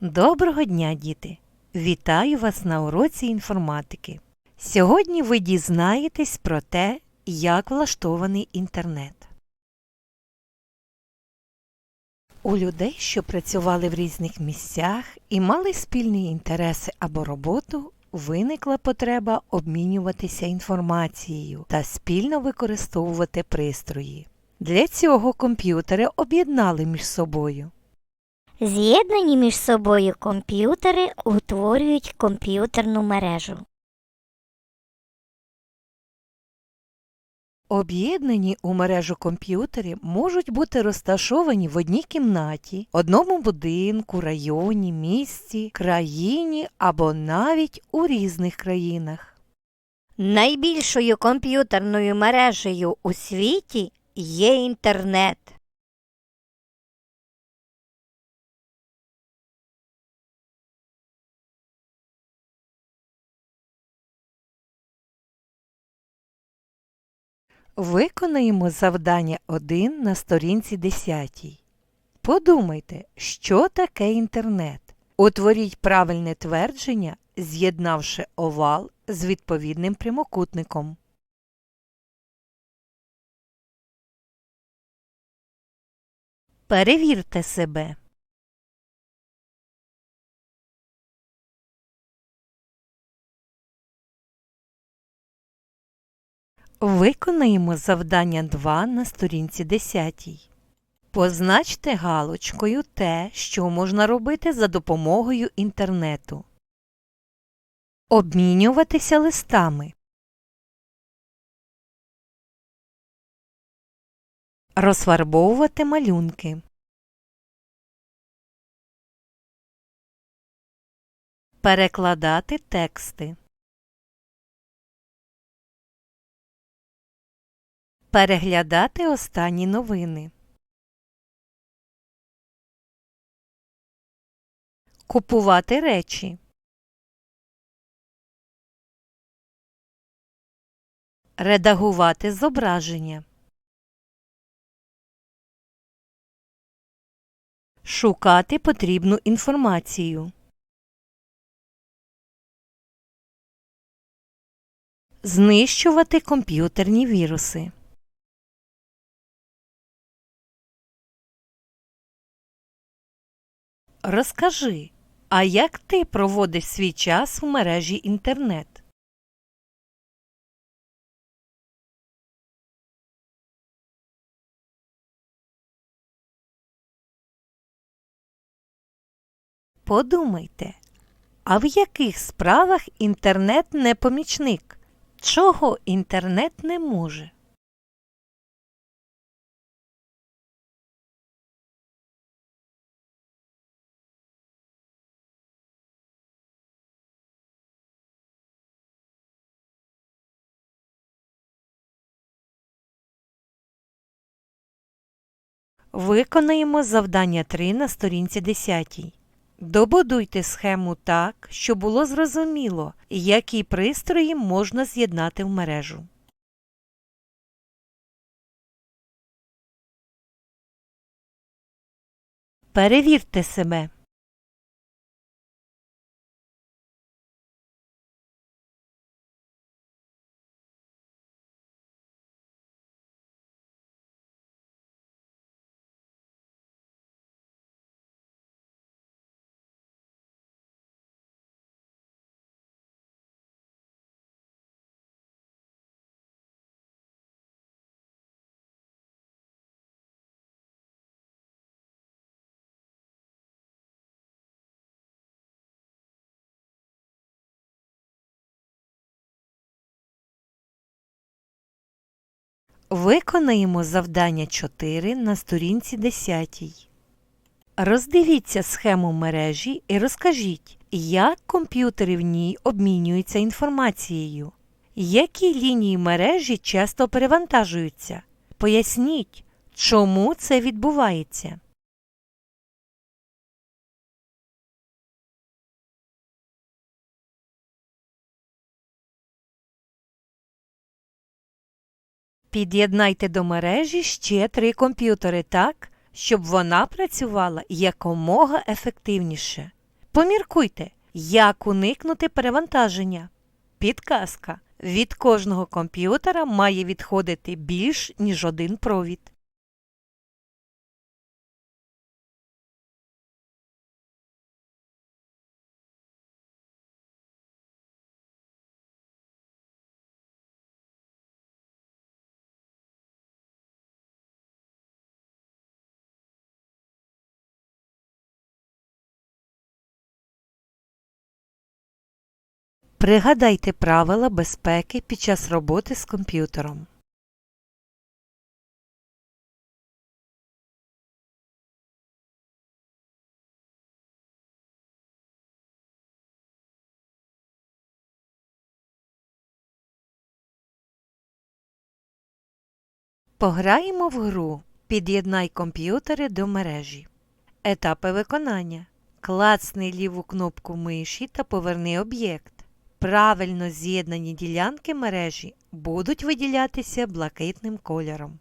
Доброго дня, діти! Вітаю вас на уроці інформатики. Сьогодні ви дізнаєтесь про те, як влаштований інтернет. У людей, що працювали в різних місцях і мали спільні інтереси або роботу, виникла потреба обмінюватися інформацією та спільно використовувати пристрої. Для цього комп'ютери об'єднали між собою. З'єднані між собою комп'ютери утворюють комп'ютерну мережу. Об'єднані у мережу комп'ютери можуть бути розташовані в одній кімнаті, одному будинку, районі, місті, країні або навіть у різних країнах. Найбільшою комп'ютерною мережею у світі є інтернет. Виконаємо завдання 1 на сторінці 10. Подумайте, що таке інтернет. Утворіть правильне твердження, з'єднавши овал з відповідним прямокутником. Перевірте себе. Виконаємо завдання 2 на сторінці 10. Позначте галочкою те, що можна робити за допомогою інтернету. Обмінюватися листами. Розфарбовувати малюнки. Перекладати тексти. Переглядати останні новини. Купувати речі. Редагувати зображення. Шукати потрібну інформацію. Знищувати комп'ютерні віруси. Розкажи, а як ти проводиш свій час у мережі інтернет? Подумайте, а в яких справах інтернет не помічник? Чого інтернет не може? Виконаємо завдання 3 на сторінці 10. Добудуйте схему так, щоб було зрозуміло, які пристрої можна з'єднати в мережу. Перевірте себе. Виконаємо завдання 4 на сторінці 10. Роздивіться схему мережі і розкажіть, як комп'ютери в ній обмінюються інформацією. Які лінії мережі часто перевантажуються? Поясніть, чому це відбувається. Під'єднайте до мережі ще три комп'ютери так, щоб вона працювала якомога ефективніше. Поміркуйте, як уникнути перевантаження. Підказка. Від кожного комп'ютера має відходити більш ніж один провід. Пригадайте правила безпеки під час роботи з комп'ютером. Пограємо в гру Під'єднай комп'ютери до мережі. Етапи виконання. Клацни ліву кнопку миші та поверни об'єкт. Правильно з'єднані ділянки мережі будуть виділятися блакитним кольором.